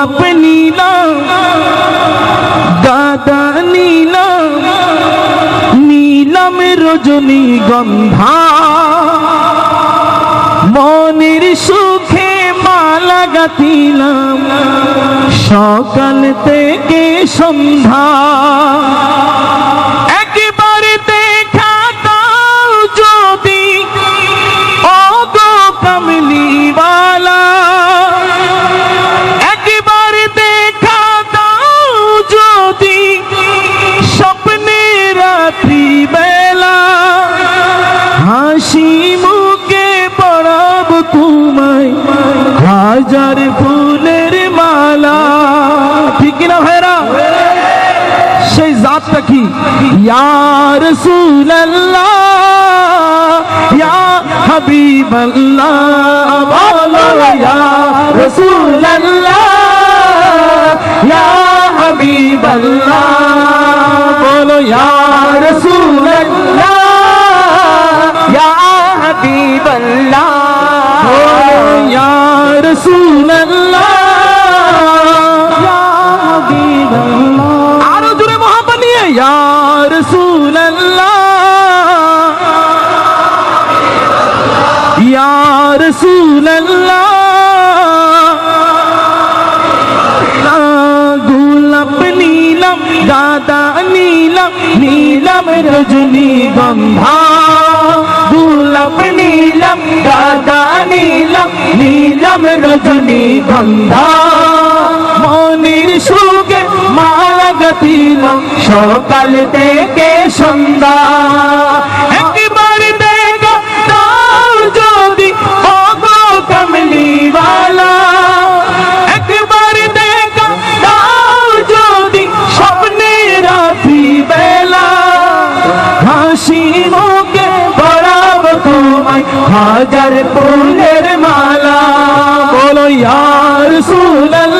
গোলাপ নীলাম গাদা নীলাম নীলাম রজনী গন্ধা মনের সুখে মালা গাতিলাম সকাল থেকে সন্ধ্যা একবারে হাজার ফুলের মালা। ঠিক না ভাইরা সেই জাতটা কি? ইয়ার সুল্লাহ ইয়া হাবিবাল্লাহ, বলো ইয়া রাসূলুল্লাহ, ইয়া হাবিবাল্লাহ, বলো ইয়া রাসূলুল্লাহ, ইয়া হাবিবাল্লাহ। বলো রাসূলুল্লাহ গোলাপ নীলম গাদা নীলম নীলম রজনী গন্ধা গোলাপ নীলম গাদা নীলম নীলম রজনী গন্ধা মনির সুগে মালা গতিলাম সকাল থেকে সন্ধ্যা হাজার ফুলের মালা। বলো ইয়ার সুল্লাহ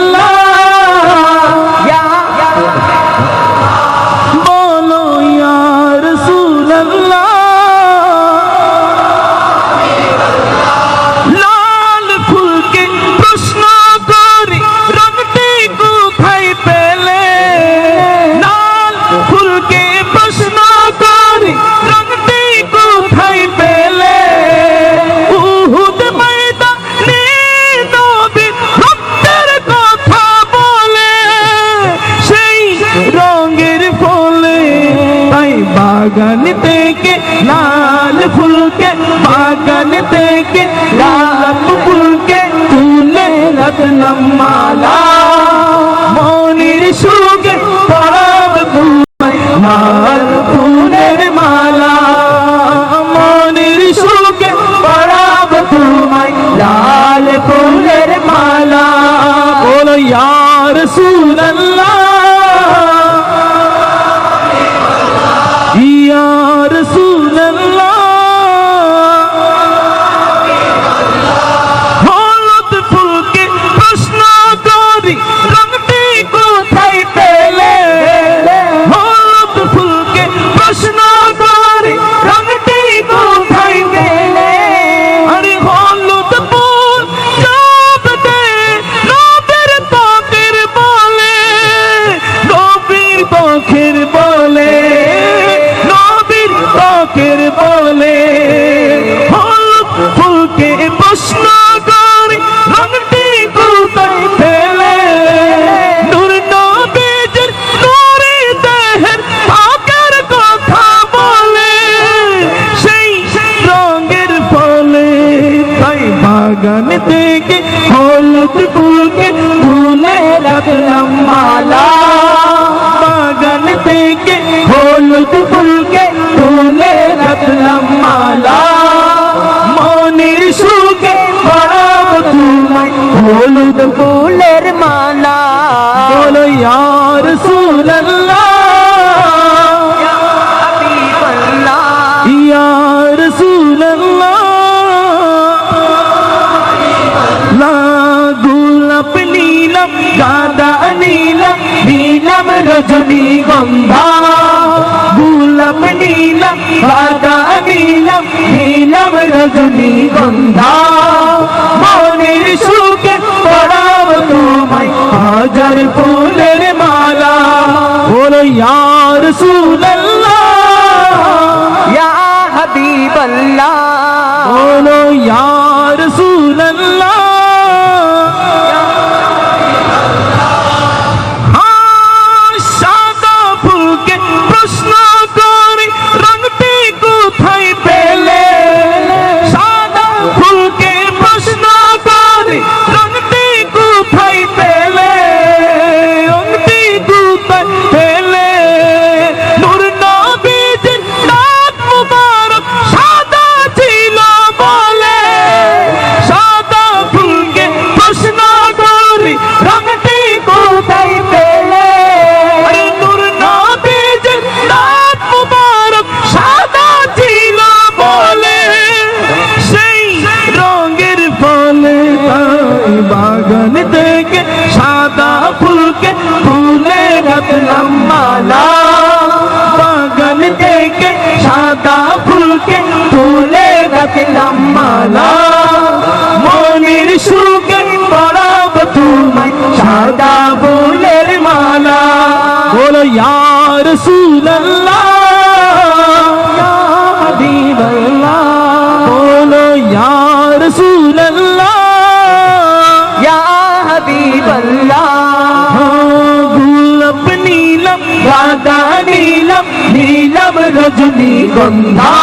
তাই বাগান থেকে লাল ফুলকে বাগান থেকে লাল ফুলকে তুলে রাখলাম মালা মনির সুগে পড়াব ফুলের মালা বলো ইয়ার সুল্লাহ হাবিবাল্লাহ ইয়ার সুল্লাহ লা গোলাপ নীলম গাদা নীলম নীলম রজনী গন্ধা গোলাপ নীলম গাদা নীলম নীলম রজনী গন্ধা ফুলকে ফুলে রাখলাম মালা বাগান থেকে সাদা ফুলকে ফুলে রাখলাম মালা মনের সুখে পড়াব তোমায় সাদা ফুলের মালা বলো ইয়ার রজনী গন্ধা।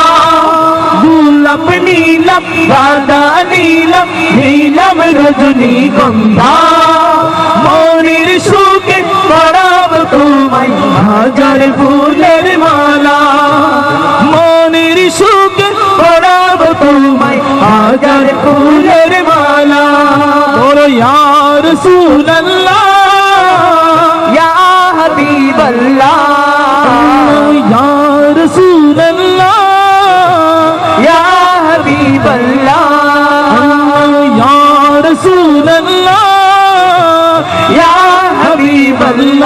গোলাপ নীলম রাধা নীলম নীলম রজনী গন্ধা। মনের সুখে পড়াব তোমায়, হাজার ফুলের মালা। মনের সুখে পড়াব তোমায়, হাজার ফুলের মালা। বলো ইয়ার সুল্লাহ ইয়া হাবিবাল্লাহ।